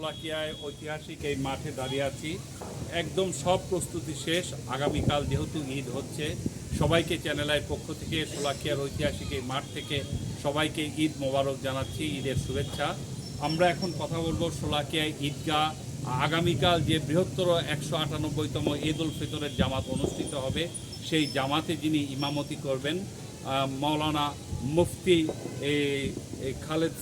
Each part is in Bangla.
শোলাকিয়ায় ঐতিহাসিক এই মাঠে দাঁড়িয়ে আছি। একদম সব প্রস্তুতি শেষ। আগামীকাল যেহেতু ঈদ হচ্ছে সবাইকে চ্যানেলের পক্ষ থেকে শোলাকিয়ার ঐতিহাসিক এই মাঠ থেকে সবাইকে ঈদ মোবারক জানাচ্ছি ঈদের শুভেচ্ছা। আমরা এখন কথা বলব শোলাকিয়ায় ঈদগাহ। আগামীকাল যে বৃহত্তর একশো আটানব্বইতম ঈদ উল ফিতরের জামাত অনুষ্ঠিত হবে সেই জামাতে যিনি ইমামতি করবেন আহ, মাওলানা মুফতি খালেদ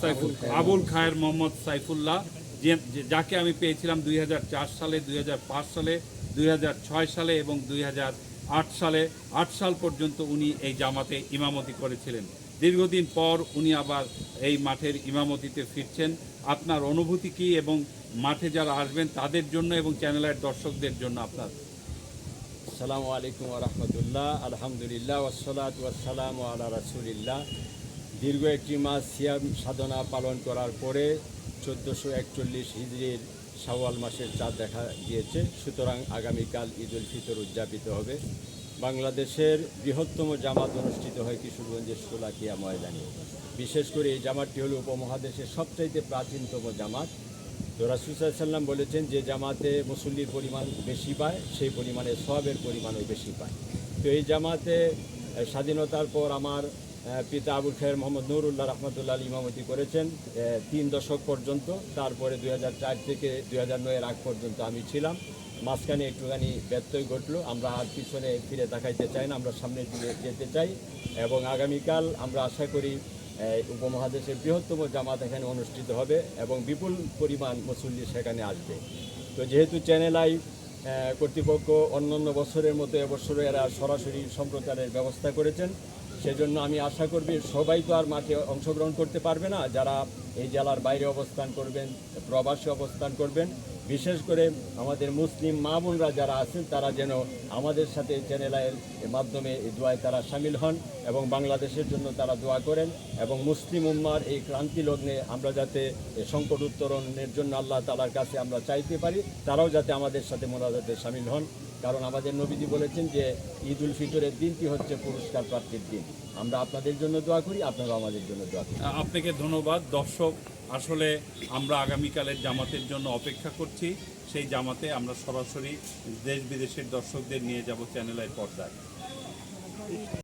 সাইফুল আবুল খায়ের মোহাম্মদ সাইফুল্লাহ। যে- যাকে আমি পেয়েছিলাম দুই হাজার চার সালে, দুই হাজার পাঁচ সালে, দুই হাজার ছয় সালে এবং দুই হাজার আট সালে, আট সাল পর্যন্ত উনি এই জামাতে ইমামতি করেছিলেন। দীর্ঘদিন পর উনি আবার এই মাঠের ইমামতিতে ফিরছেন। আপনার অনুভূতি কি এবং মাঠে যারা আসবেন তাদের জন্য এবং চ্যানেলের দর্শকদের জন্য আপনার? আসসালামু আলাইকুম রহমতুল্লাহ। আলহামদুলিল্লাহ ওসলাত ওয়াসালাম আলা রাসুলিল্লাহ। দীর্ঘ একটি মাস সিয়াম সাধনা পালন করার পরে চোদ্দোশো একচল্লিশ হিজড়ির শাওয়াল মাসের চাঁদ দেখা গিয়েছে। সুতরাং আগামীকাল ঈদ উল ফিতর উদযাপিত হবে। বাংলাদেশের বৃহত্তম জামাত অনুষ্ঠিত হয় কিশোরগঞ্জের সোলাকিয়া ময়দানে। বিশেষ করে এই জামাতটি হল উপমহাদেশের সবচাইতে প্রাচীনতম জামাত। তো বলেছেন, যে জামাতে মুসল্লির পরিমাণ বেশি পায়, সেই পরিমাণে সবের পরিমাণও বেশি পায়। তো এই জামাতে স্বাধীনতার পর আমার পিতা আবুল খায়ের মোহাম্মদ নুরুল্লাহ রহমতুল্লাহ আলী ইমামতি করেছেন। তিন দশক পর্যন্ত, তারপরে দু হাজার চার থেকে দুই হাজার আগ পর্যন্ত আমি ছিলাম। মাঝখানে একটুখানি ব্যত্যয় ঘটলো, আমরা আর পিছনে ফিরে তাকাইতে চাই না, আমরা সামনের দিকে যেতে চাই এবং আগামীকাল আমরা আশা করি উপমহাদেশের বৃহত্তম জামাত এখানে অনুষ্ঠিত হবে এবং বিপুল পরিমাণ মুসল্লি সেখানে আসবে। তো যেহেতু চ্যানেল আই কর্তৃপক্ষ অন্যান্য বছরের মতো এবছরে এরা সরাসরি সম্প্রচারের ব্যবস্থা করেছেন সেজন্য আমি আশা করবি সবাই তো আর মাঠে অংশগ্রহণ করতে পারবে না। যারা এই জেলার বাইরে অবস্থান করবেন, প্রবাসী অবস্থান করবেন। বিশেষ করে আমাদের মুসলিম মা বোনরা যারা আছেন, তারা যেন আমাদের সাথে চ্যানেলের মাধ্যমে এই দোয়ায় তারা সামিল হন এবং বাংলাদেশের জন্য তারা দোয়া করেন এবং মুসলিম উম্মার এই ক্রান্তি লগ্নে আমরা যাতে সংকট উত্তরণের জন্য আল্লাহ তালার কাছে আমরা চাইতে পারি, তারাও যাতে আমাদের সাথে মোনাজাতে সামিল হন। কারণ আমাদের নবীজি বলেছেন যে ঈদ উল ফিতরের দিনটি হচ্ছে পুরস্কার প্রাপ্তির দিন। আমরা আপনাদের জন্য দোয়া করি, আপনারাও আমাদের জন্য দোয়া করি আপনাকে ধন্যবাদ। দর্শক, আসলে আমরা আগামীকালের জামাতের জন্য অপেক্ষা করছি। সেই জামাতে আমরা সরাসরি দেশ বিদেশের দর্শকদের নিয়ে যাব চ্যানেলের পর্দায়।